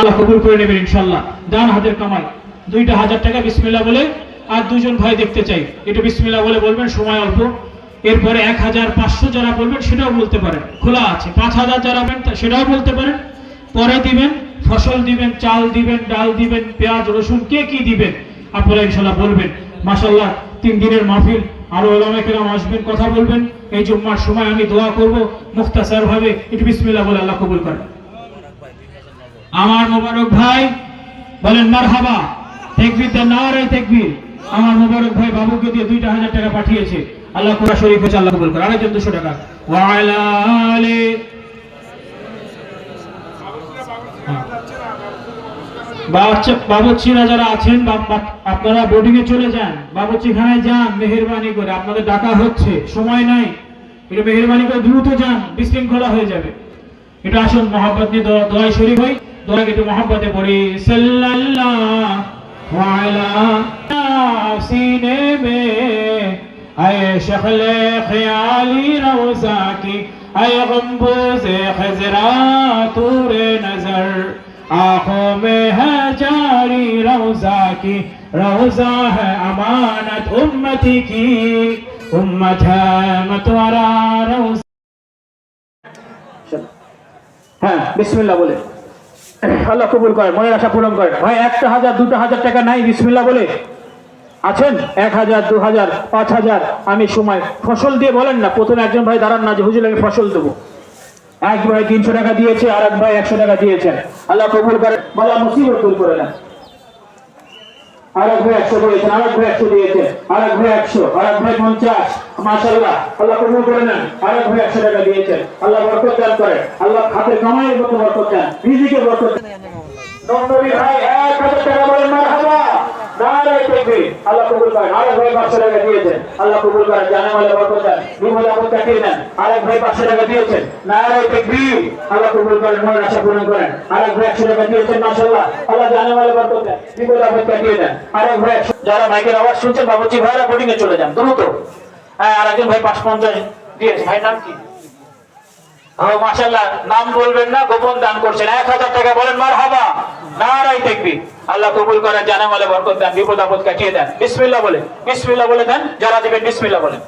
আল্লাহ কবুল করে নেবেন ইনশাল্লাহ ডান হাতের কামাই দুইটা হাজার টাকা বিসমিল্লাহ বলে আর দুজন ভাই দেখতে চাই। এটা বিসমিল্লাহ বলে বলবেন, সময় অল্প। এরপরে এক হাজার পাঁচশো যারা বলবেন, সেটাও বলতে পারেন। খোলা আছে। পাঁচ হাজার যারা সেটাও বলতে পারেন। পরে দিবেন, ফসল দিবেন, চাল দিবেন, ডাল দিবেন, পেঁয়াজ, রসুন, কে কি দিবেন, আপনারা ইনশাল্লাহ বলবেন। মাসাল্লাহ তিন দিনের মাহফিল, আরও ওলামেকেরাম আসবেন, কথা বলবেন। এই জুম্মার সময় আমি দোয়া করব, মুখতাসার ভাবে একটু বিসমিল্লাহ বলে আল্লাহ কবুল করেন। আমার মোবারক ভাই বলেন, মারহাবা, তেকবির দেন না রে তেকবির। আমার মোবারক ভাই বাবুকে দিয়ে দুইটা হাজার টাকা পাঠিয়েছে। আল্লাহ কোরআন শরীফ হচ্ছে আল্লাহ কবুল করে। আরেকজন দুশো টাকা। আলি যারা আছেন আপনারা বোর্ডিং এ চলে যান। বাবুচ্চিখানায় যান, মেহেরবানি করে। আপনাদের ডাকা হচ্ছে, সময় নাই। এটা মেহেরবানি করে দ্রুত যান, বিশৃঙ্খলা হয়ে যাবে। এটা আসুন নিয়ে দোয়া- শরীফ হই তোমরা একটু মহাব্বতে পড়ি। সাল্লাল্লাহ সিনে মে। আয়ে শখল খেয়ালি হ্যাঁ রওজা হ্যাঁ কি আয়ে গম্বুজ খজরা তুরে নজর। آنکھوں میں ہے جاری روزہ کی روزہ ہے امانت امتی کی امت ہے متورا روزہ হ্যাঁ বিসমিল্লাহ বলে। আল্লাহ কবুল করে, মনের আশা পূরণ করে। ভাই, একটা হাজার, দুটো হাজার টাকা নাই বিসমিল্লা বলে। আছেন? এক হাজার, দু হাজার, পাঁচ হাজার। আমি সময়, ফসল দিয়ে বলেন না, প্রথমে একজন ভাই দাঁড়ান না যে, হুজুর, আমি ফসল দেবো। এক ভাই তিনশো টাকা দিয়েছে আর এক ভাই একশো টাকা দিয়েছেন। আল্লাহ কবুল করে, বলা মুসিবত দূর করে না আর এক ভাই একশো দিয়েছেন আর এক ভাই একশো দিয়েছেন। আর এক ভাই একশো আর এক ভাই পঞ্চাশ। মাসাল্লাহ আল্লাহ কবুল করে নেন। আর এক ভাই একশো টাকা দিয়েছেন। আল্লাহ বরকত দান করে। আল্লাহ হাতের কামাইয়ের মতো বরকত দেন। রিজিকে বরকত দেন। নন্দবী ভাই এক হাজার টাকা বলেন মারহাবা। আল্লাহ যারা মাইকের আওয়াজ শুনছেন বাবুজি ভাইরা বোর্ডিং এ চলে যান। দ্রুত। হ্যাঁ আর একজন ভাই পাঁচ পঞ্চাশ দিয়েছে। ভাই নাম কি? ও, মাশাআল্লাহ। নাম বলবেন না, গোপন দান করছেন। এক হাজার টাকা বলেন মার হাবা নারাই দেখবি। আল্লাহ কবুল করেন জানামালে বরকত দেন, বিপদ আপদ কাটিয়ে দেন। বিসমিল্লাহ বলে বিসমিল্লাহ বলে দেন, যারা দিবেন বিসমিল্লাহ বলেন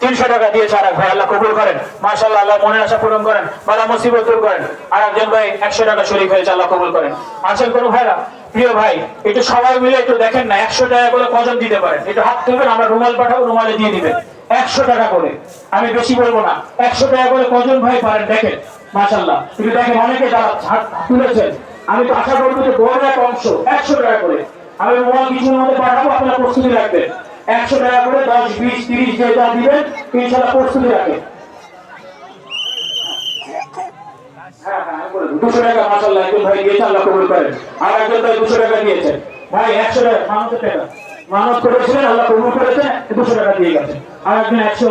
তিনশো টাকা আর এক ভাই, আল্লাহ কবুল করেন। মাশাআল্লাহ, আল্লাহ মনের আশা পূরণ করেন বালা মুসিবত দূর করেন। আর একজন ভাই একশো টাকা শরীর হয়েছে, আল্লাহ কবুল করেন। আছেন কোনো ভাইরা? প্রিয় ভাই, একটু সবাই মিলে একটু দেখেন না, একশো টাকা করে কজন দিতে পারেন? একটু হাত তুলবেন, আমরা রুমাল পাঠাবো রুমালে দিয়ে দিবেন। একশো টাকা করে। আমি বেশি বলব না, একশো টাকা করে কজন ভাই পারেন দেখেন মাশাল্লাহ কিন্তু দেখেন, অনেকে যারা হাত তুলেছেন আমি তো আশা করব যে বড় এক অংশ, একশো টাকা করে। আমি রুমাল কিছুর মধ্যে পাঠাবো, আপনারা প্রস্তুতি রাখবেন। একশো টাকা করে দশ, বিশ, তিরিশ যে যা দিবেন, ইনশাল্লাহ প্রস্তুতি রাখেন দুশো টাকা মাসাল্লাহ একজন ভাই দিয়েছে, আল্লাহ কবুল করেন। আর একজন ভাই দুশো টাকা দিয়েছেন ভাই, একশো টাকা মানত টাকা। মানত করেছিলেন, আল্লাহ কবুল করেছেন, দুশো টাকা দিয়ে গেছেন আর একজন একশো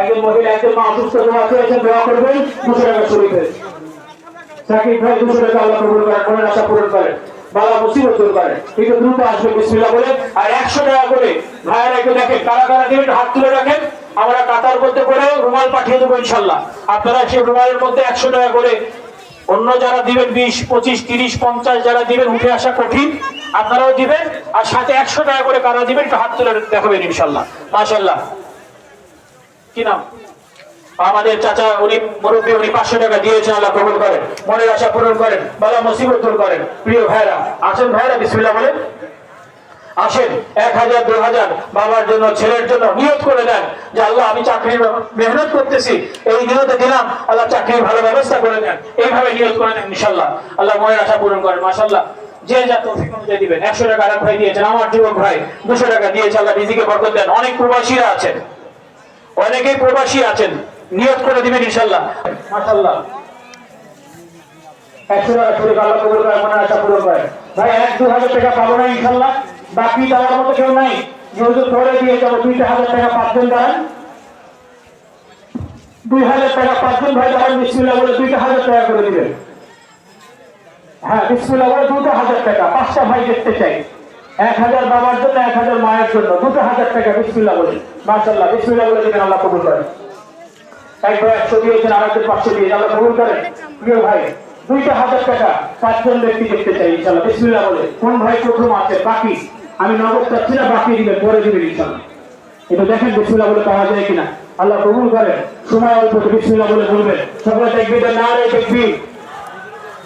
একজন মহিলা, একজন মা অসুস্থ করবেন, দুশো টাকা সাকিব ভাই দুশো টাকা আল্লাহ কবুল করেন মনের আশা পূরণ করেন। বালা মুসিবত দূর করেন। একটু দ্রুত আসবে বলে আর একশো টাকা করে কারা কারা হাত তুলে রাখেন। আমরা কাতার মধ্যে করে রুমাল পাঠিয়ে দেবো ইনশাল্লাহ। আপনারা সেই রুমালের মধ্যে একশো টাকা করে, অন্য যারা দিবেন, বিশ, পঁচিশ, তিরিশ, পঞ্চাশ যারা দিবেন, উঠে আসা কঠিন। আপনারাও দিবেন, আর সাথে একশো টাকা করে কারা দিবেন, একটু হাত তুলে দেখাবেন ইনশাল্লাহ। মাশাল্লাহ। কি নাম? আমাদের চাচা, উনি মুরব্বী, উনি পাঁচশো টাকা দিয়েছেন, আল্লাহ কবুল করেন। মনের আশা পূরণ করেন, বালা মুসিবত দূর করেন। প্রিয় ভাইরা আছেন ভাইরা, বিসমিল্লাহ বলেন। আসেন, এক হাজার, দু হাজার বাবার জন্য, ছেলের জন্য নিয়োগ করে দেন, যে আল্লাহ, আমি চাকরির মেহনত করতেছি, এই নিয়তে দিলাম, আল্লাহ চাকরির ভালো ব্যবস্থা করে দেন। এইভাবে নিয়োগ করে দেন ইনশাল্লাহ আল্লাহ মনের আশা পূরণ করেন মাসাল্লাহ যে যা তৌফিক অনুযায়ী দিবেন, একশো টাকা আরেক ভাই দিয়েছেন, আমার যুবক ভাই দুশো টাকা দিয়েছে, আল্লাহ রিজিকে বরকত দেন। অনেক প্রবাসীরা আছেন। অনেকেই প্রবাসী আছেন নিয়োগ করে দিবেন ইনশাল্লাহ। দাঁড়ান। দুই হাজার টাকা ভাই বলে দুইটা হাজার টাকা করে হ্যাঁ বিসমিল্লাহ বলে দুটো হাজার টাকা, পাঁচটা ভাই দেখতে চাই। এক হাজার বাবার জন্য এক হাজার মায়ের জন্য দুটো হাজার টাকা, বিসমিল্লাহ বলে। মাশাল্লাহ বিসমিল্লাহ বলে দিবেন, আল্লাহ কবুল করেন। এক ভাই একশো দিয়েছেন আর একজন পাঁচশো দিয়ে আল্লাহ কবুল করেন। প্রিয় ভাই, দুইটা হাজার টাকা পাঁচজন ব্যক্তি দেখতে চাই ইনশাল্লাহ বিসমিল্লাহ বলে। কোন ভাই প্রথম আছে? বাকি। আমি নগদ চাচ্ছি না, বাকি দিবেন, পরে দিবেন ইনশাল্লাহ এটা দেখেন, বিসমিল্লাহ বলে পাওয়া যায় কিনা। আল্লাহ কবুল করেন। সময় অল্প তো বিসমিল্লাহ বলে বলবেন। সকলে দেখবি না রে, দেখবি।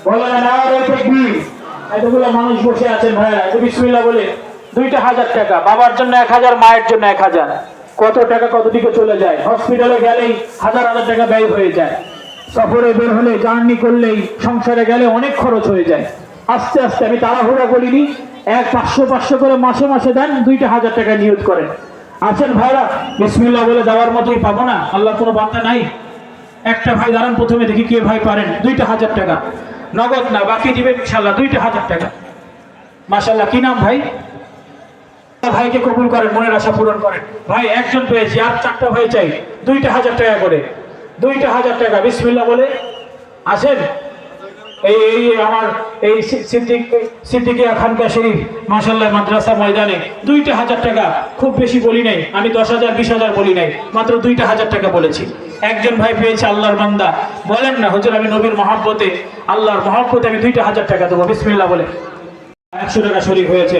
বলে না রে, দেখবি। এতগুলো মানুষ বসে আছেন ভাইয়া তো বিসমিল্লাহ বলে দুইটা হাজার টাকা, বাবার জন্য এক হাজার, মায়ের জন্য এক হাজার। কত টাকা কত দিকে চলে যায়? হসপিটালে গেলেই হাজার হাজার টাকা ব্যয় হয়ে যায়। সফরে বের হলে, জার্নি করলেই সংসারে গেলে অনেক খরচ হয়ে যায়। আস্তে আস্তে, আমি তাড়াহুড়া করিনি। এক পাঁচশো পাঁচশো করে মাসে মাসে দেন, দুইটা হাজার টাকা নিয়োগ করেন। আছেন ভাইরা, বিসমিল্লাহ বলে দেওয়ার মতোই পাবো না। আল্লাহ কোনো বার্তা নাই। একটা ভাই দাঁড়ান, প্রথমে দেখি কে ভাই পারেন। দুইটা হাজার টাকা। নগদ না, বাকি দিবেন ইনশাল্লাহ দুইটা হাজার টাকা। মাসাল্লাহ কি নাম ভাই? ভাইকে কবুল করেন, মনের আশা পূরণ করেন। ভাই, একজন পেয়েছি, আর চারটা ভাই চাই দুইটা হাজার টাকা করে। দুইটা হাজার টাকা বিসমিল্লা বলে। আসেন। এই এই আমার এই সিদ্দিক, সিদ্দিকিয়া খানকা শরীফ মাসাল্লাহ মাদ্রাসা ময়দানে দুইটা হাজার টাকা, খুব বেশি বলি নাই, আমি দশ হাজার, বিশ হাজার বলি নাই, মাত্র দুইটা হাজার টাকা বলেছি। একজন ভাই পেয়েছে আল্লাহর বান্দা, বলেন না, হুজুর, আমি নবীর মহাব্বতে, আল্লাহর মহাব্বতে আমি দুইটা হাজার টাকা দেবো বিসমিল্লা বলে। একশো টাকা শরীফ হয়েছে।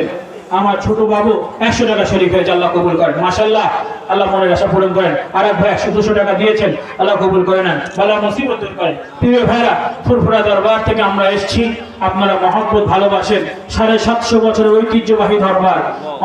আমার ছোট বাবু একশো টাকা শরীফ হয়েছে, আল্লাহ কবুল করেন। মাসাল্লাহ আল্লাহ মনের আশা পূরণ করেন। আর এক ভাই একশো দুশো টাকা দিয়েছেন, আল্লাহ কবুল করে নেন। ভালো মুসিবত করেন। প্রিয় ভাইরা, ফুরফুরা দরবার থেকে আমরা এসেছি। আপনারা মহব্বত ভালোবাসেন। সাড়ে সাতশো বছরের ঐতিহ্যবাহী দরবার।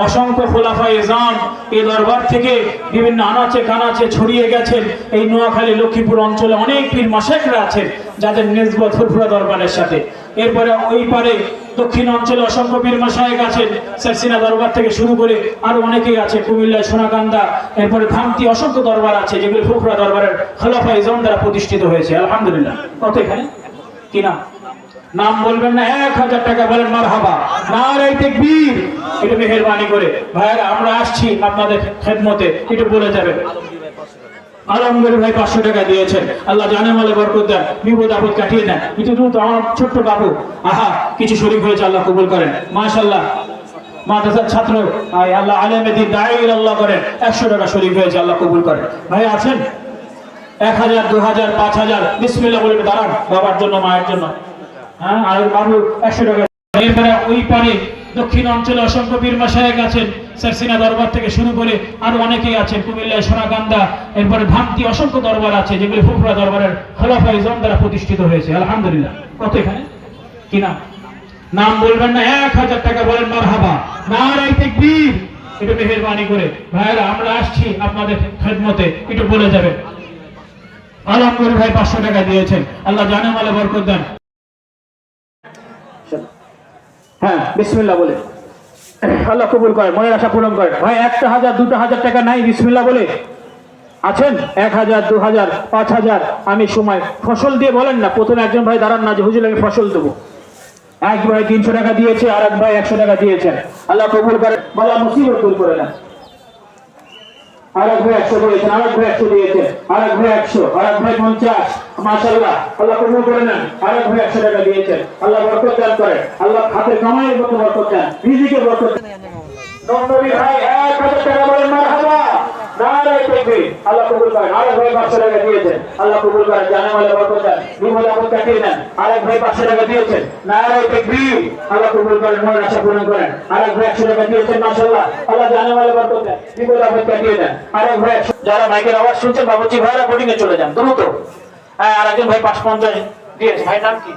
অসংখ্য খোলাফা ইজাম এই দরবার থেকে বিভিন্ন আনাচে কানাচে ছড়িয়ে গেছেন। এই নোয়াখালী লক্ষ্মীপুর অঞ্চলে অনেক পীর মাসেকরা আছেন, যাদের নেসবত ফুরফুরা দরবারের সাথে। এরপরে ওই পারে দক্ষিণ অঞ্চলে অসংখ্য পীর মাসায়েক আছেন। সারসিনা দরবার থেকে শুরু করে আরও অনেকেই আছে কুমিল্লা সোনাকান্দা, এরপরে ধামতি অসংখ্য দরবার আছে, যেগুলো ফুরফুরা দরবারের খোলাফা ইজম দ্বারা প্রতিষ্ঠিত হয়েছে। আলহামদুলিল্লাহ। কত এখানে? কি নাম বলবেন না, এক হাজার টাকা বলেন মার হাবা না রে একটু মেহরবানি করে। ভাইয়ারা, আমরা আসছি আপনাদের খেদমতে, একটু বলে যাবেন। আলমগীর ভাই পাঁচশো টাকা দিয়েছেন। আল্লাহ জানে মালে বরকত দেন, বিপদ আপদ কাটিয়ে দেন। কিন্তু দ্রুত, আমার ছোট্ট বাবু, আহা, কিছু হয়েছে, আল্লাহ কবুল করেন। মাশাল্লাহ মাদ্রাসার ছাত্র আল্লাহ, আলেমে দিন দায়ের আল্লাহ করেন। একশো টাকা শরীর হয়েছে, আল্লাহ কবুল করেন। ভাই আছেন? এক হাজার, দু হাজার, পাঁচ হাজার। বিসমিল্লাহ বলে দাঁড়ান, বাবার জন্য, মায়ের জন্য। হ্যাঁ দক্ষিণ অঞ্চলে অসংখ্য দরবার থেকে শুরু করে আরও অনেকেই আছেন, কুমিল্লায় এরপরে অসংখ্য দরবার আছে, যেগুলি দরবারের দ্বারা প্রতিষ্ঠিত হয়েছে। আলহামদুলিল্লাহ। কত এখানে? কি নাম? নাম বলবেন না, এক হাজার টাকা বলেন মার হাবা না বীর। একটু মেহরবানি করে। ভাইরা আমরা আসছি আপনাদের খেদমতে, একটু বলে যাবেন। আলমগীর ভাই পাঁচশো টাকা দিয়েছেন। আল্লাহ জানে মালে বরকত দেন। হ্যাঁ বিসমিল্লাহ বলে। আল্লাহ কবুল করে, মনের আশা পূরণ করে। ভাই, একটা হাজার, দুটো হাজার টাকা নাই, বিসমিল্লাহ বলে। আছেন? এক হাজার, দু হাজার, পাঁচ হাজার। আমি সময়, ফসল দিয়ে বলেন না, প্রথমে একজন ভাই দাঁড়ান না যে, হুজুর, আমি ফসল দেবো। এক ভাই তিনশো টাকা দিয়েছে আর এক ভাই একশো টাকা দিয়েছেন। আল্লাহ কবুল করে, বলা মুসিবত দূর করে না আর এক ভাই একশো দিয়েছেন আর এক ভাই একশো দিয়েছেন। আর এক ভাই একশো আর এক ভাই পঞ্চাশ। মাশাল্লাহ আল্লাহ কবুল করে নেন। আর এক ভাই একশো টাকা দিয়েছেন। আল্লাহ বরকত দান করে আল্লাহ হাতের কামাইয়ের মতো বরকত দেন। রিজিকে বরকত দেন। নন্দী ভাই এক হাজার টাকা বলেন মারহাবা। আরেক আল্লাহ কবুল করেন। আরেক ভাই টাকা দিয়েছেন। নারায় তাকবীর। আল্লাহ কবুল করেন। মনের আশা পূরণ করেন। আরেক ভাই একশো টাকা দিয়েছেন, মাশাআল্লাহ। আল্লাহ জানে মালে বরকত দেন। বিপদ আপদ কাটিয়ে দেন আরেক ভাই 100 যারা মাইকের আওয়াজ শুনছেন বাবুজি ভাইরা বোর্ডিং এ চলে যান। দ্রুত। হ্যাঁ আরেকজন ভাই পাঁচ পঞ্চাশ দিয়েছে। ভাই নাম কি?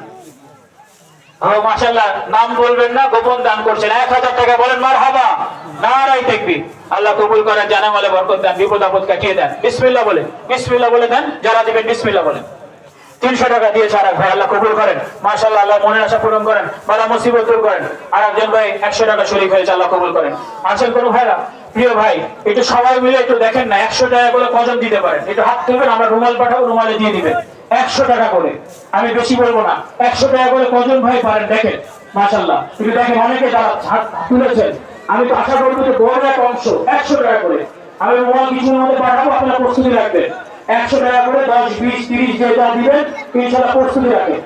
নাম বলবেন না, গোপন দান করছেন। এক হাজার টাকা বলেন মার হাবা নারাই দেখবি আল্লাহ কবুল করেন জানামালে বরকত দেন, বিপদ আপদ কাটিয়ে দেন। বিসমিল্লাহ বলে বিসমিল্লাহ বলে দেন, যারা দিবেন বিসমিল্লাহ বলেন। তিনশো টাকা আর এক ভাই আল্লাহ কবুল করেন। মাশাল্লাহ আল্লাহ মনের আশা পূরণ করেন, বালা মুসিবত দূর করেন। আর একজন ভাই একশো টাকা শরীর হয়েছে, আল্লাহ কবুল করেন। আছেন কোনো ভাইরা? প্রিয় ভাই, একটু সবাই মিলে একটু দেখেন না, একশো টাকা করে কজন দিতে পারেন? একটু হাত তুলবেন, আমরা রুমাল পাঠাবো, রুমালে দিয়ে দিবেন। একশো টাকা করে। আমি বেশি বলব না। একশো টাকা করে কজন ভাই পারেন দেখেন? একটু দেখেন অনেকে যারা তুলেছেন আমি তো আশা করব যে বড় এক অংশ একশো টাকা করে। আমি কিছুর মধ্যে পাঠাবো আপনারা প্রস্তুতি রাখবেন। একশো টাকা করে দশ বিশ তিরিশ যে যা দিবেন প্রস্তুতি রাখেন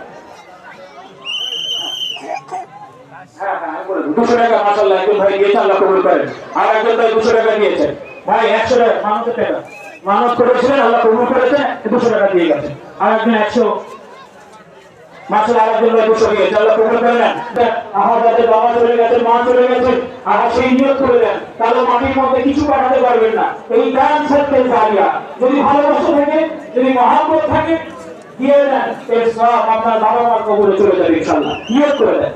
হ্যাঁ, হ্যাঁ। দুশো টাকা মাসাল্লাহ একজন ভাই দিয়েছে আল্লাহ কবুল করেন। আর একজন ভাই দুশো টাকা দিয়েছেন। ভাই একশো টাকা মানতের টাকা মানত করেছিলেন, আল্লাহ কবুল করেছেন, দুশো টাকা দিয়ে গেছেন আর একজন একশো। মাসের আরেকজন বাবা মা সেই নিয়োগ করে দেন। তাহলে মাটির মধ্যে কিছু পাঠাতে পারবেন না। এই দান সত্যের জারিয়া যদি ভালোবাসা যদি মহাব্বত থাকে, দিয়ে দেন। আপনার বাবা মার কবুলে চলে যাবে ইনশাল্লাহ নিয়োগ করে দেন।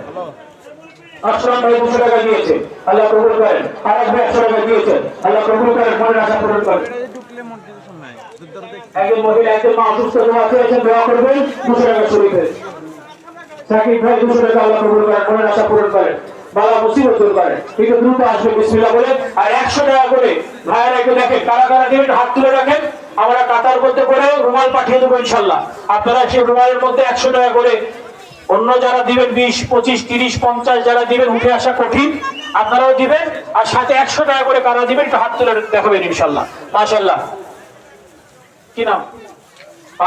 বালা মুসিবত দূর করেন। একটু দ্রুত আসবে বলে আর একশো টাকা করে কারা কারা দিবেন, হাত তুলে রাখেন। আমরা কাতার মধ্যে করে রুমাল পাঠিয়ে দেবো ইনশাল্লাহ। আপনারা সেই রুমালের মধ্যে একশো টাকা করে অন্য যারা দিবেন বিশ, পঁচিশ, তিরিশ, পঞ্চাশ যারা দিবেন, উঠে আসা কঠিন, আপনারাও দিবেন, আর সাথে একশো টাকা করে কারা দিবেন, একটু হাত তুলে দেখাবেন ইনশাল্লাহ। মাশাল্লাহ। কি নাম?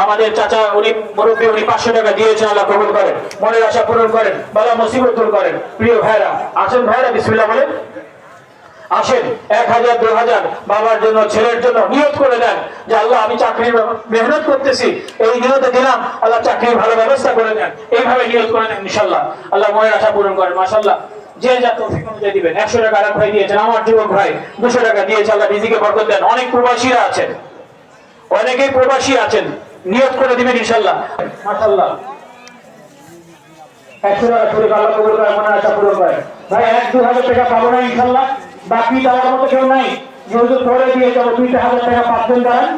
আমাদের চাচা, উনি মুরব্বী, উনি পাঁচশো টাকা দিয়েছেন, আল্লাহ কবুল করেন। মনের আশা পূরণ করেন, বালা মুসিবত দূর করেন। প্রিয় ভাইরা আসেন ভাইরা বিসমিল্লাহ বলেন। আসেন। এক হাজার, দু হাজার বাবার জন্য, ছেলের জন্য নিয়োগ করে দেন। যে আল্লাহ, আমি চাকরির মেহনত করতেছি। এই নিয়তে দিলাম, আল্লাহ চাকরির ভালো ব্যবস্থা করে দেন। এইভাবে নিয়োগ করে দেন ইনশাল্লাহ আল্লাহ মনের আশা পূরণ করেন মাসাল্লাহ যে যা তৌফিক অনুযায়ী দিবেন। একশো টাকা আরেক ভাই দিয়েছেন, আমার যুবক ভাই দুশো টাকা দিয়েছে, আল্লাহ নিজেকে বরকত দেন। অনেক প্রবাসীরা আছেন। অনেকেই প্রবাসী আছেন। নিয়োগ করে দিবেন ইনশাল্লাহ মাশাল্লাহ একশো টাকা শরীর আল্লাহ কবুল করে মনে আশা পূরণ করে ভাই, এক, দু হাজার টাকা পাবো না ইনশাল্লাহ বাকি দেওয়ার মতো কেউ নাই। যেহেতু ধরে দিয়ে যাব, দুইটা হাজার টাকা পাঁচজন দাঁড়ান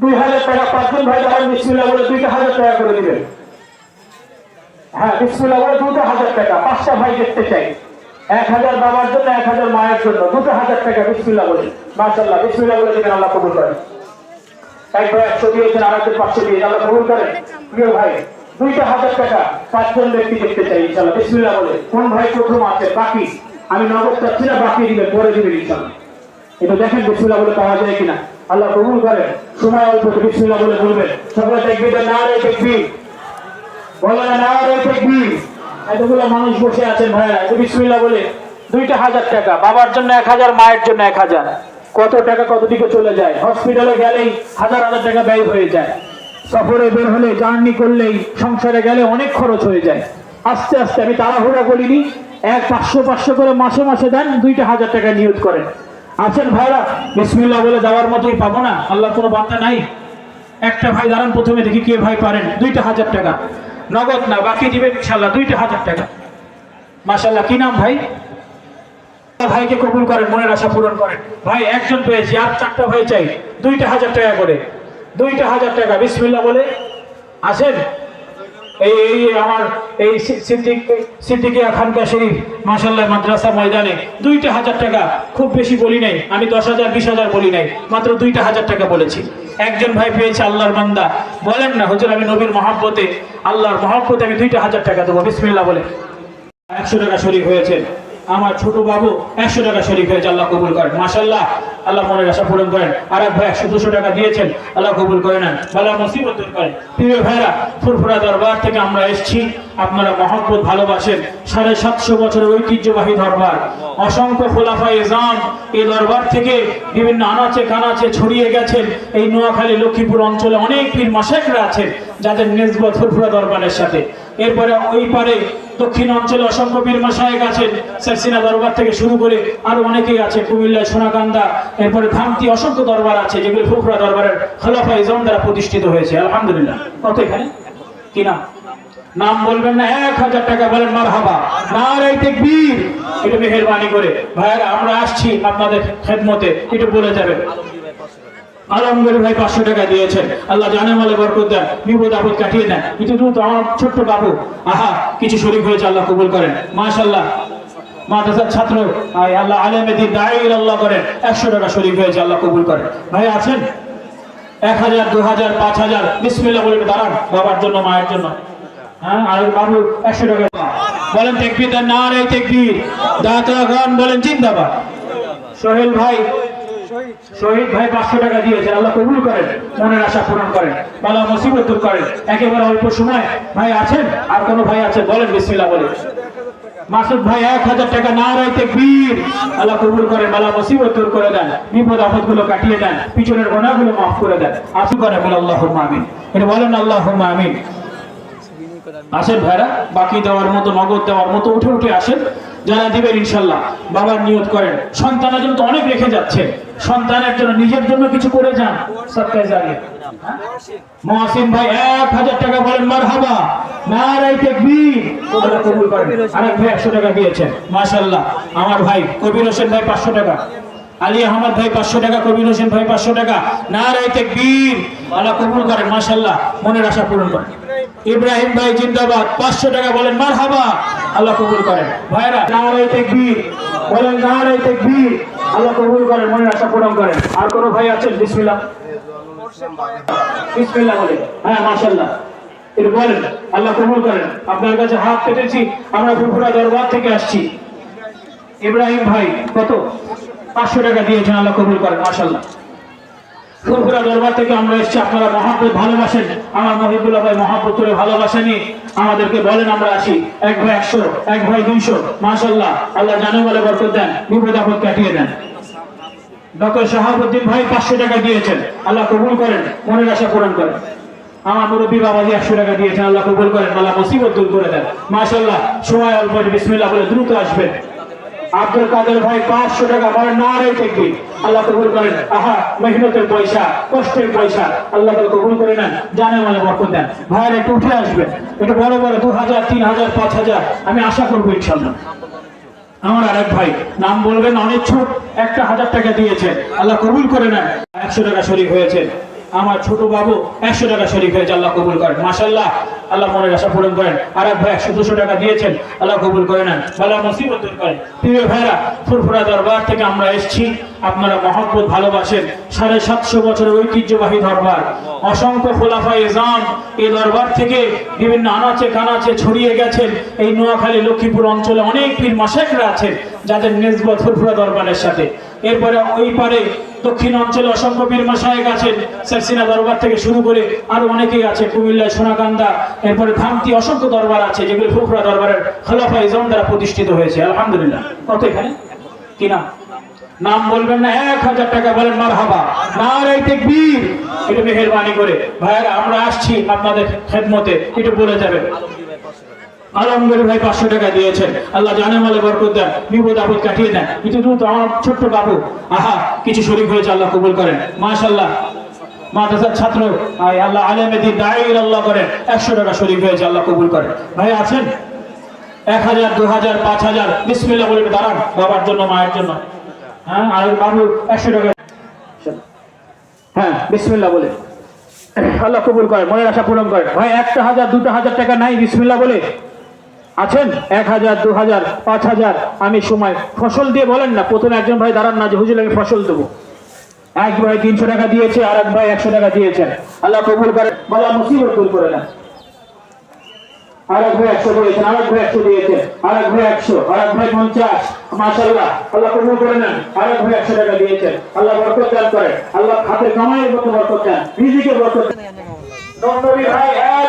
দুই হাজার টাকা পাঁচজন ভাই দাঁড়ান বিসমিল্লাহ বলে দুইটা হাজার টাকা করে দিবেন। হ্যাঁ বিসমিল্লাহ বলে দুটো হাজার টাকা, পাঁচটা ভাই দেখতে চাই। এক হাজার বাবার জন্য, এক হাজার মায়ের জন্য, দুটো হাজার টাকা বিসমিল্লাহ বলে। মাশাল্লাহ বিসমিল্লাহ বলে দিবেন, আল্লাহ কবুল করেন। এক ভাই একশো দিয়েছেন আর একজন পাঁচশো দিয়েছেন আল্লাহ কবুল করেন। প্রিয় ভাই, দুইটা হাজার টাকা পাঁচজন ব্যক্তি দেখতে চাই ইনশাল্লাহ বিসমিল্লাহ বলে। কোন ভাই প্রথম আছে? বাকি। আমি নগদ চাচ্ছি না বাকি দিবেন, পরে দিবেন ইনশাল্লাহ এটা দেখেন বিসমিল্লাহ বলে পাওয়া যায় কিনা। আল্লাহ কবুল করেন সময় অল্প তো বিসমিল্লাহ বলে বলবেন। সকলে দেখবি না রে দেখবি বলে না রে দেখবি এতগুলো মানুষ বসে আছেন ভাইয়া একটু বিসমিল্লাহ বলে। দুইটা হাজার টাকা, বাবার জন্য এক হাজার, মায়ের জন্য এক হাজার। কত টাকা কত দিকে চলে যায়? হসপিটালে গেলেই হাজার হাজার টাকা ব্যয় হয়ে যায়। সফরে বের হলে জার্নি করলেই সংসারে গেলে অনেক খরচ হয়ে যায়। আস্তে আস্তে আমি তাড়াহুড়া করিনি। এক পাঁচশো পাঁচশো করে মাসে মাসে দেন, দুইটা হাজার টাকা নিয়োগ করেন। আছেন ভাইরা, বিসমিল্লাহ বলে যাওয়ার মতোই পাবো না আল্লাহ কোনো বার্তা নাই। একটা ভাই দাঁড়ান প্রথমে দেখি কে ভাই পারেন, দুইটা হাজার টাকা। নগদ না, বাকি দিবেন ইনশাল্লাহ দুইটা হাজার টাকা। মাশাল্লাহ কি নাম ভাই? ভাইকে কবুল করেন, মনের আশা পূরণ করেন। ভাই, একজন পেয়েছি, আর চারটা ভাই চাই, দুইটা হাজার টাকা করে। দুইটা হাজার টাকা বিসমিল্লা বলে। আসেন। এই এই আমার এই সিদ্দিক, সিদ্দিকিয়া খানকা শরীফ মাসাল্লাহ মাদ্রাসা ময়দানে দুইটা হাজার টাকা, খুব বেশি বলি নাই, আমি দশ হাজার, বিশ হাজার বলি নাই, মাত্র দুইটা হাজার টাকা বলেছি। একজন ভাই পেয়েছে আল্লাহর বান্দা, বলেন না, হুজুর, আমি নবীর মহাব্বতে, আল্লাহর মহাব্বতে আমি দুইটা হাজার টাকা দেবো বিসমিল্লা বলে। একশো টাকা শরীফ হয়েছে। আমার ছোট বাবু একশো টাকা শরীর হয়েছে, আল্লাহ কবুল করেন। মাসাল্লাহ আল্লাহ মনের আশা পূরণ করেন। আর এক ভাই একশো দুশো টাকা দিয়েছেন, আল্লাহ কবুল করে নেন। আল্লাহ মুসিবত দূর করেন। প্রিয় ভাইরা, ফুরফুরা দরবার থেকে আমরা এসেছি। আপনারা মহব্বত ভালোবাসেন। সাড়ে সাতশো বছরের ঐতিহ্যবাহী দরবার। অসংখ্য খোলাফা ইজাম এই দরবার থেকে বিভিন্ন আনাচে কানাচে ছড়িয়ে গেছেন। এই নোয়াখালী লক্ষ্মীপুর অঞ্চলে অনেক পীর মাসেকরা আছেন, যাদের নেসবত ফুরফুরা দরবারের সাথে। এরপরে ওই পারে দক্ষিণ অঞ্চলে অসংখ্য পীর মাসায়েক আছেন। সারসিনা দরবার থেকে শুরু করে আরও অনেকেই আছে কুমিল্লা সোনাকান্দা, এরপরে ধামতি অসংখ্য দরবার আছে, যেগুলি ফুরফুরা দরবারের খোলাফা ইজাম দ্বারা প্রতিষ্ঠিত হয়েছে। আলহামদুলিল্লাহ। কত এখানে? কি নাম? বলবেন না, এক হাজার টাকা বলেন মার হাবা না রে দেখবীর একটু মেহরবানি করে। ভাইয়ারা, আমরা আসছি আপনাদের খেদমতে, একটু বলে যাবেন। আলমগীর ভাই পাঁচশো টাকা দিয়েছেন। আল্লাহ জানে মালে বরকত দেন, বিপদ আপদ কাটিয়ে দেন। কিন্তু দ্রুত আমার ছোট্ট বাবু, আহা, কিছু শরীর হয়েছে, আল্লাহ কবুল করেন। মাশাল্লাহ মাদ্রাসার ছাত্র আল্লাহ আলেমে দিন দায়ীর আল্লাহ করেন। একশো টাকা শরীর হয়েছে, আল্লাহ কবুল করেন। ভাই, আছেন? এক হাজার, দু হাজার, পাঁচ হাজার। বিসমিল্লাহ বলে দাঁড়ান, বাবার জন্য, মায়ের জন্য। হ্যাঁ আর বাবু একশো টাকা বলেন, তেকবির না রে, তেকবির। দাতাগণ বলেন, জিন্দাবাদ। সোহেল ভাই শহীদ ভাই পাঁচশো টাকা দিয়েছেন, আল্লাহ কবুল করেন, মনের আশা পূরণ করেন, বালা মুসিবত দূর করেন। একেবারে অল্প সময়, ভাই আছেন? আর কোনো ভাই আছেন? বলেন, বিসমিল্লাহ বলে। মাসুদ ভাই, এক হাজার টাকা না রাইতে বীর আল্লাহ কবুল করেন, বালা মুসিবত দূর করে দেন। বিপদ আপদগুলো কাটিয়ে দেন। পিছনের গোনাগুলো মাফ করে দেন। আসু করে বলে আল্লাহ আমিন। এটা বলেন আল্লাহ আমিন। আসেন ভাইরা, বাকি দেওয়ার মতো, নগদ দেওয়ার মতো উঠে উঠে আসেন। যারা দিবেন ইনশাল্লাহ, বাবার নিয়ত করেন। সন্তানের জন্য তো অনেক রেখে যাচ্ছে। সন্তানের জন্য নিজের জন্য কিছু করে যান। জানিয়ে। মহাসিন ভাই, এক হাজার টাকা বলেন মার হাবা আমার ভাই, কবির হোসেন ভাই পাঁচশো টাকা। ভাই পাঁচশো টাকা হোসেন ভাই পাঁচশো টাকা। না মাশাল্লাহ। মনের আশা পূরণ করেন। ইব্রাহিম ভাই জিন্দাবাদ। পাঁচশো টাকা বলেন মার হাবা আল্লাহ কবুল করেন। ভাইরা নারাই তেকবীর। বলেন নারাই তেকবীর। আল্লাহ কবুল করেন, মনের আশা পূরণ করেন। আর কোন ভাই আছেন? বিসমিল্লাহ। বলে। হ্যাঁ মাশাআল্লাহ। এটা বলেন, আল্লাহ কবুল করেন। আপনার কাছে হাত পেতেছি, আমরা ফুরফুরা দরবার থেকে আসছি। ইব্রাহিম ভাই, কত? পাঁচশো টাকা দিয়েছেন, আল্লাহ কবুল করেন, মাশাআল্লাহ। ফুরফুরা দরবার থেকে আমরা এসেছি। আপনারা ভালোবাসেন। আমার ভাই ভালোবাসেনি আমাদেরকে বলেন আমরা আসি এক ভাই একশো, এক ভাই দুইশো। মাশাল্লাহ আল্লাহ জানে বলে দেন কাটিয়ে দেন। ডক্টর শাহাবুদ্দিন ভাই পাঁচশো টাকা দিয়েছেন। আল্লাহ কবুল করেন, মনের আশা পূরণ করেন। আমার মুরব্বী বাবাজি একশো টাকা দিয়েছেন, আল্লাহ কবুল করেন। আল্লাহ মুসিবত দূর করে দেন। মাশাল্লাহ সময় অল্প বিসমিল্লাহ বলে দ্রুত আসবেন। আব্দুল কাদের ভাই পাঁচশো টাকা বলেন না রে দেখবি। আল্লাহ কবুল করেন। আহা, মেহনতের পয়সা, কষ্টের পয়সা। আল্লাহ তালা কবুল করে নেন, জানে মানে বরকত দেন। ভাইয়ের একটু উঠে আসবে। একটু বড় বড়, দু হাজার, তিন হাজার, পাঁচ হাজার। আমি আশা করব ইনশাল্লাহ আমার আরেক ভাই, নাম বলবেন অনেক ছোট একটা হাজার টাকা দিয়েছে। আল্লাহ কবুল করে নেন। একশো টাকা শরীর হয়েছে। আমার ছোট বাবু একশো টাকা শরীর হয়েছে, আল্লাহ কবুল করেন। মাসাল্লাহ আল্লাহ মনের আশা পূরণ করেন। আর এক ভাই একশো দুশো টাকা দিয়েছেন, আল্লাহ কবুল করে নেন। বালা মুসিবত দূর করেন। প্রিয় ভাইরা, ফুরফুরা দরবার থেকে আমরা এসেছি। আপনারা মহব্বত ভালোবাসেন। সাড়ে সাতশো বছরের ঐতিহ্যবাহী দরবার। অসংখ্য খোলাফা এজাম এই দরবার থেকে বিভিন্ন আনাচে কানাচে ছড়িয়ে গেছেন। এই নোয়াখালী লক্ষ্মীপুর অঞ্চলে অনেক পীর মাসেকরা আছেন, যাদের নেসবত ফুরফুরা দরবারের সাথে। এরপরে ওই পারে দক্ষিণ অঞ্চলে অসংখ্য পীর মাসায়েক আছেন। সেরসিনা দরবার থেকে শুরু করে আরও অনেকেই আছে, কুমিল্লায় সোনাকান্দা, এরপরে ধামতি অসংখ্য দরবার আছে, যেগুলি ফুরফুরা দরবারের খোলাফা ইজম দ্বারা প্রতিষ্ঠিত হয়েছে। আলহামদুলিল্লাহ। কত এখানে? কি নাম? বলবেন না, এক হাজার টাকা বলেন মার হাবা না একটু মেহরবানি করে। ভাইয়ারা, আমরা আসছি আপনাদের খেদমতে, একটু বলে যাবেন। আলমগীর ভাই পাঁচশো টাকা দিয়েছেন আল্লাহ জানে মালে বরকত দেন, বিপদ আপদ কাটিয়ে দেন। কিন্তু দ্রুত আমার ছোট্ট বাবু, আহা, কিছু শরীর হয়েছে, আল্লাহ কবুল করেন। মাশাল্লাহ মাদ্রাসার ছাত্র আল্লাহ আলেমে দিন দায়ের আল্লাহ করেন। একশো টাকা শরীর হয়েছে, আল্লাহ কবুল করেন। ভাই, আছেন? এক হাজার, দু হাজার, পাঁচ হাজার। বিসমিল্লাহ বলে দাঁড়ান, বাবার জন্য, মায়ের জন্য। হ্যাঁ আর বাবু, একশো টাকা। হ্যাঁ বিসমিল্লাহ বলে। আল্লাহ কবুল করেন, মনের আশা পূরণ করেন। ভাই, একটা হাজার, দুটো হাজার টাকা নাই, বিসমিল্লাহ বলে। আছেন? এক হাজার, দু হাজার, পাঁচ হাজার। আমি সময় ফসল দিয়ে বলেন না, প্রথমে একজন ভাই দাঁড়ান না যে, হুজুর, আমি ফসল দেবো। এক ভাই তিনশো টাকা দিয়েছে আর এক ভাই একশো টাকা দিয়েছেন। আল্লাহ কবুল করেন বলা মুসিবত দূর করে নেন। আরেক ভাই একশো দিয়েছেন, আরেক ভাই একশো দিয়েছেন, আরেক ভাই একশো, আরেক ভাই পঞ্চাশ। মাশাল্লাহ আল্লাহ কবুল করে নেন। আরেক ভাই একশো টাকা দিয়েছেন, আল্লাহ বরকত দান আল্লাহ বরকত এক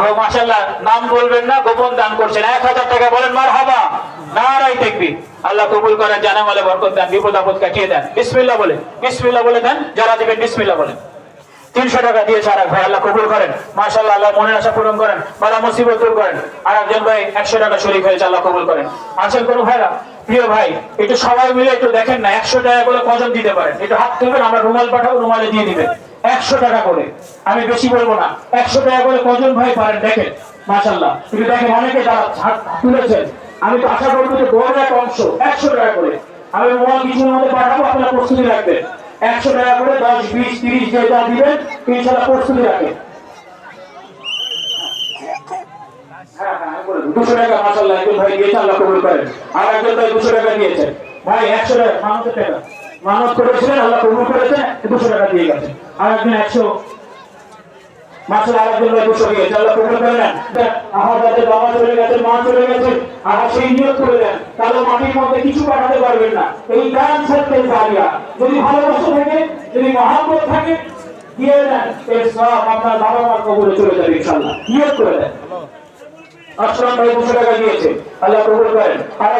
ও মাশাআল্লাহ, নাম বলবেন না, গোপন দান করছেন। এক হাজার টাকা বলেন মার হাবা নারাই দেখবি। আল্লাহ কবুল করেন জানা মালে বরকত দেন, বিপদ আপদ কাটিয়ে দেন। বিসমিল্লাহ বলে বিসমিল্লাহ বলে দেন, যারা বলেন। তিনশো টাকা এক ভাই আল্লাহ কবুল করেন। মাশাল্লাহ আল্লাহ মনের আশা পূরণ করেন বালা মুসিবত দূর করেন। আর একজন ভাই একশো টাকা শরীর হয়েছে, আল্লাহ কবুল করেন। আছেন কোনো ভাইরা, প্রিয় ভাই, একটু সবাই মিলে একটু দেখেন না, একশো টাকা করে কজন দিতে পারেন? একটু হাত তুলবেন, আমরা রুমাল পাঠাবো, রুমালে দিয়ে দিবেন। একশো টাকা করে। আমি বেশি বলব না। একশো টাকা করে কজন ভাই পারেন দেখেন? মাশাল্লাহ কিন্তু দেখেন অনেকে যারা তুলেছেন। আমি তো আশা করব যে বড় এক অংশ একশো টাকা করে। আমি মোবাইল কিছুর মধ্যে পাঠাবো আপনারা প্রস্তুতি রাখবেন। একশো টাকা করে দশ বিশ তিরিশ যে যা দিবেন ইনশাল্লাহ প্রস্তুতি রাখেন হ্যাঁ, হ্যাঁ। দুশো টাকা মাসাল্লাহ একজন ভাই দিয়েছে আল্লাহ কবুল করেন। আর একজন ভাই দুশো টাকা ভাই একশো টাকা মানতের টাকা মানত করেছিলেন আল্লাহ কবুল দুশো টাকা দিয়ে গেছেন আর একজন একশো। মাসের আরেকজন ভাই দুশো দিয়েছে আল্লাহ কবুল করে নেন। আহা যাতে বাবা চলে গেছেন মা চলে গেছেন আহা সেই নিয়োগ করে দেন। তাহলে মাটির মধ্যে আল্লাহ কবুল করেন। আর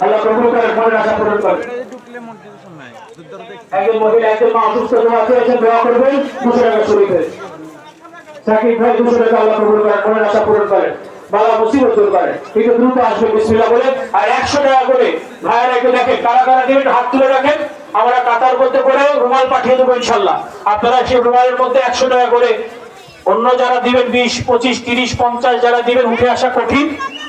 আল্লাহ কবুল করেন, মনের আশা পূরণ করেন। একজন মহিলা, একজন মা অসুস্থ দোয়া করবেন, দুশো টাকা শরীর সাকিব ভাই দুশো টাকা আল্লাহ কবুল করেন, মনের আশা পূরণ করেন বালা মুসিবত দূর করেন। একটু দ্রুত আসবে বলে, আর একশো টাকা করে কারা কারা দেবেন হাত তুলে রাখেন, আমরা কাতার মধ্যে করে রুমাল পাঠিয়ে দেবো ইনশাল্লাহ। আপনারা সেই রুমালের মধ্যে একশো টাকা করে, অন্য যারা দিবেন বিশ, পঁচিশ, তিরিশ, পঞ্চাশ যারা দিবেন, উঠে আসা কঠিন,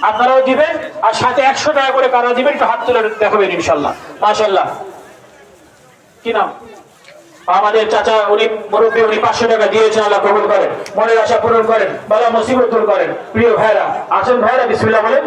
আপনারাও দিবেন, আর সাথে একশো টাকা করে কারা দিবেন, একটু হাত তুলে দেখাবেন ইনশাল্লাহ। মাশাল্লাহ। কি নাম? আমাদের চাচা, উনি মুরব্বী, উনি পাঁচশো টাকা দিয়েছেন, আল্লাহ কবুল করেন। মনের আশা পূরণ করেন, বালা মুসিবত দূর করেন। প্রিয় ভাইরা, আসেন ভাইরা, বিসমিল্লাহ বলেন।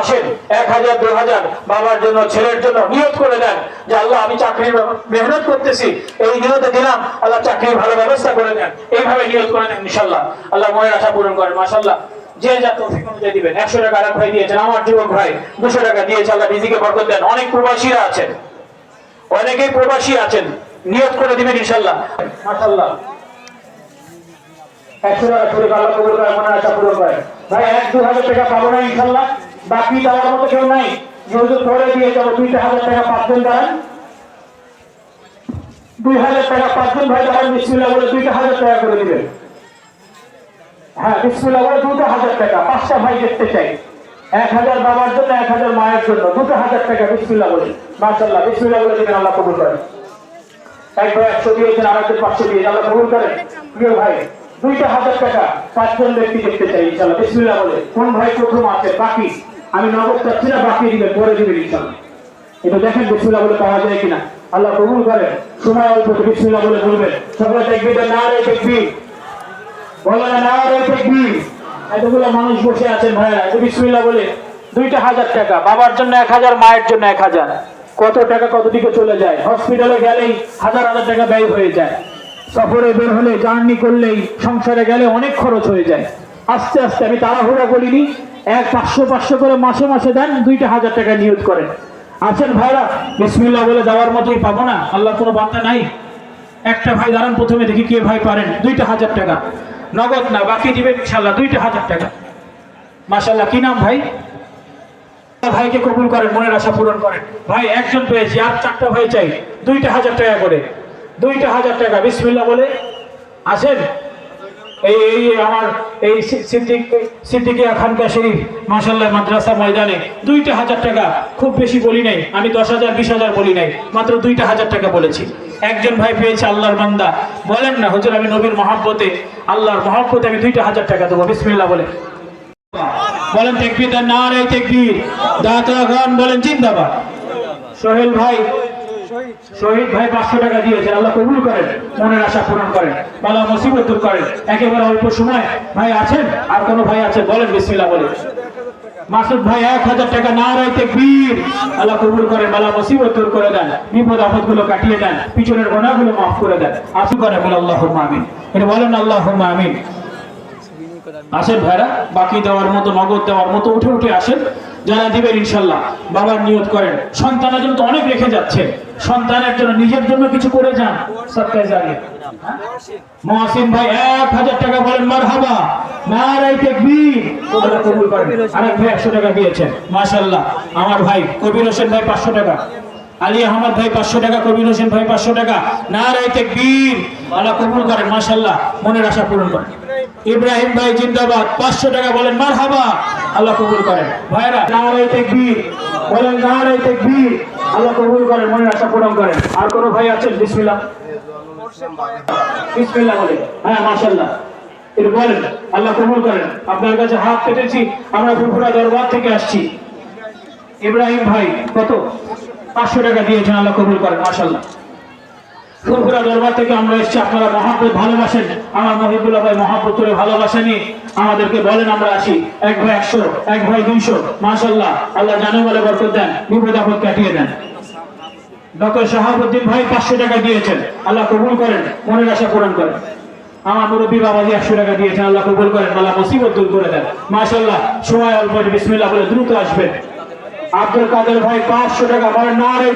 আসেন, এক হাজার, দু হাজার বাবার জন্য, ছেলের জন্য নিয়ত করে দেন যে, আল্লাহ, আমি চাকরির মেহনত করতেছি। এই নিয়তে দিলাম, আল্লাহ চাকরির ভালো ব্যবস্থা করে দেন। এইভাবে নিয়ত করে দেন, ইনশাল্লাহ। আল্লাহ মনের আশা পূরণ করেন মাসাল্লাহ যে যা তৌফিক অনুযায়ী দিবেন। একশো টাকা আরেক ভাই দিয়েছেন, আমার যুবক ভাই দুশো টাকা দিয়েছে, আল্লাহ রিজিকে বরকত দেন। অনেক প্রবাসীরা আছেন। অনেকেই প্রবাসী আছেন, নিয়ত করে দিবেন ইনশাল্লাহ। কেউ নাই। দুইটা হাজার টাকা দুই হাজার টাকা ভাই বলে দুইটা হাজার টাকা করে হ্যাঁ বিসমিল্লাহ বলে দুটো হাজার টাকা। পাঁচটা ভাই দেখতে চাই। এক হাজার বাবার জন্য, এক হাজার মায়ের জন্য। দুটো হাজার টাকা, বিসমিল্লাহ বলে। মাশাল্লাহ বিসমিল্লাহ বলে দিবেন, আল্লাহ কবুল করেন। এক ভাই একশো দিয়েছেন আর একজন পাঁচশো দিয়ে, আল্লাহ কবুল করেন। প্রিয় ভাই, দুইটা হাজার টাকা পাঁচজন ব্যক্তি দেখতে চাই ইনশাল্লাহ বিসমিল্লাহ বলে। কোন ভাই প্রথম আছে? বাকি। আমি নগদ চাচ্ছি না, বাকি দিবেন পরে দিবেন ইনশাল্লাহ এটা দেখেন, বিসমিল্লাহ বলে পাওয়া যায় কিনা। আল্লাহ কবুল করেন। সময় অল্প তো বিসমিল্লাহ বলে বলবেন। সবাই দেখবি না রে দেখবি। বলে না রে দেখবি। এতগুলো মানুষ বসে আছেন ভাইরা একটু বিসমিল্লাহ বলে, দুইটা হাজার টাকা, বাবার জন্য এক হাজার, মায়ের জন্য এক হাজার। কত টাকা কত দিকে চলে যায়? হসপিটালে গেলেই হাজার হাজার টাকা ব্যয় হয়ে যায়। সফরে বের হলে জার্নি করলেই সংসারে গেলে অনেক খরচ হয়ে যায়। আস্তে আস্তে আমি তাড়াহুড়া বলিনি এক পাঁচশো পাঁচশো করে মাসে মাসে দেন, দুইটা হাজার টাকা নিয়োগ করেন। আছেন ভাইরা, বিসমিল্লাহ বলে যাওয়ার মতোই পাবো না, আল্লাহ কোনো বার্তা নাই। একটা ভাই দাঁড়ান প্রথমে দেখি কে ভাই পারেন, দুইটা হাজার টাকা। নগদ না, বাকি দিবেন ইনশাল্লাহ দুইটা হাজার টাকা। মাশাল্লাহ কি নাম ভাই? ভাইকে কবুল করেন, মনের আশা পূরণ করেন। ভাই, একজন পেয়েছি, আর চারটা ভাই চাই। দুইটা হাজার টাকা করে। দুইটা হাজার টাকা বিসমিল্লা বলে। আসেন। এই এই আমার, এই সিদ্দিক, সিদ্দিকিয়া খানকা শরীফ মাসাল্লাহ মাদ্রাসা ময়দানে। দুইটা হাজার টাকা, খুব বেশি বলি নাই। আমি দশ হাজার, বিশ হাজার বলি নাই। মাত্র দুইটা হাজার টাকা বলেছি। একজন ভাই পেয়েছে আল্লাহর বান্দা। বলেন না, হুজুর, আমি নবীর মহাব্বতে, আল্লাহর মহাব্বতে আমি দুইটা হাজার টাকা দেবো। বিসমিল্লাহ বলে। বলেন তেকবির না রে তেকবির। দাতাগণ বলেন জিন্দাবাদ। সোহেল ভাই শহীদ ভাই পাঁচশো টাকা দিয়েছেন। আল্লাহ কবুল করেন, মনের আশা পূরণ করেন, বালা মুসিবত দূর করেন। একেবারে অল্প সময় ভাই আছেন? আর কোনো ভাই আছেন বলেন বিসমিল্লাহ বলে। মাসুদ ভাই এক হাজার টাকা না রাইতে বীর আল্লাহ কবুল করে, বালা মুসিবত দূর করে দেন, বিপদ আপদগুলো কাটিয়ে দেন, পিছনের গোনা গুলো মাফ করে দেন। আসু করে বলে আল্লাহ আমিন। এটা বলেন আল্লাহ আমিন। আসেন ভাইরা, বাকি দেওয়ার মতো, নগদ দেওয়ার মতো উঠে উঠে আসেন। যারা দিবেন ইনশাল্লাহ, বাবার নিয়ত করেন। সন্তানের জন্য তো অনেক রেখে যাচ্ছে। সন্তানের জন্য নিজের জন্য কিছু করে যান। জানিয়ে মহাসিন ভাই, এক হাজার টাকা বলেন মার হাবা আমার ভাই, কবির হোসেন ভাই পাঁচশো টাকা। ভাই পাঁচশো টাকা, কবির হোসেন ভাই পাঁচশো টাকা। করেন, মাশাল্লাহ। মনের আশা পূরণ করেন। ইব্রাহিম ভাই জিন্দাবাদ। পাঁচশো টাকা বলেন মার হাবা আল্লাহ কবুল করেন। ভাইরা নারাই তেকবীর। বলেন নারাই তেকবীর। আল্লাহ কবুল করেন, মনের আশা পূরণ করেন। আর কোনো ভাই আছেন? বিসমিল্লাহ। বলে। হ্যাঁ মাশাল্লাহ এটা বলেন, আল্লাহ কবুল করেন। আপনার কাছে হাত পেতেছি, আমরা ফুরফুরা দরবার থেকে আসছি। ইব্রাহিম ভাই, কত? পাঁচশো টাকা দিয়েছেন, আল্লাহ কবুল করেন মাসাল্লাহ দরবার থেকে আমরা এসেছি। আপনারা ভালোবাসেন। আমার ভাই ভালোবাসেনি আমাদেরকে বলেন আমরা আসি এক ভাই একশো, এক ভাই দুইশো। মাসাল্লাহ আল্লাহ জানে বলে বরকত দেন কাটিয়ে দেন। ডক্টর শাহাবুদ্দিন ভাই পাঁচশো টাকা দিয়েছেন। আল্লাহ কবুল করেন, মনের আশা পূরণ করেন। আমার মুরব্বী বাবাজি একশো টাকা দিয়েছেন, আল্লাহ কবুল করেন, আল্লাহ মুসিবত দূর করে দেন। মাশাল্লাহ সময় অল্প, বিসমিল্লাহ বলে দ্রুত আসবেন। আব্দুল কাদের ভাই পাঁচশো টাকা বলেন না রে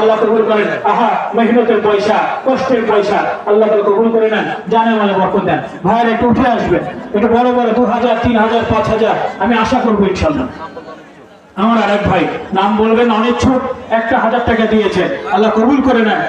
আল্লাহ কবুল করেন আহা, মেহনতের পয়সা, কষ্টের পয়সা আল্লাহ তালা কবুল করে নেন, জানে মানে বরকত দেন। ভাইয়ের, একটু উঠে আসবে একটু বড় বড়, দু হাজার, তিন হাজার, পাঁচ হাজার। আমি আশা করব ইনশাল্লাহ আমার আরেক ভাই, নাম বলবেন অনেক ছোট একটা হাজার টাকা দিয়েছে। আল্লাহ কবুল করে নেন।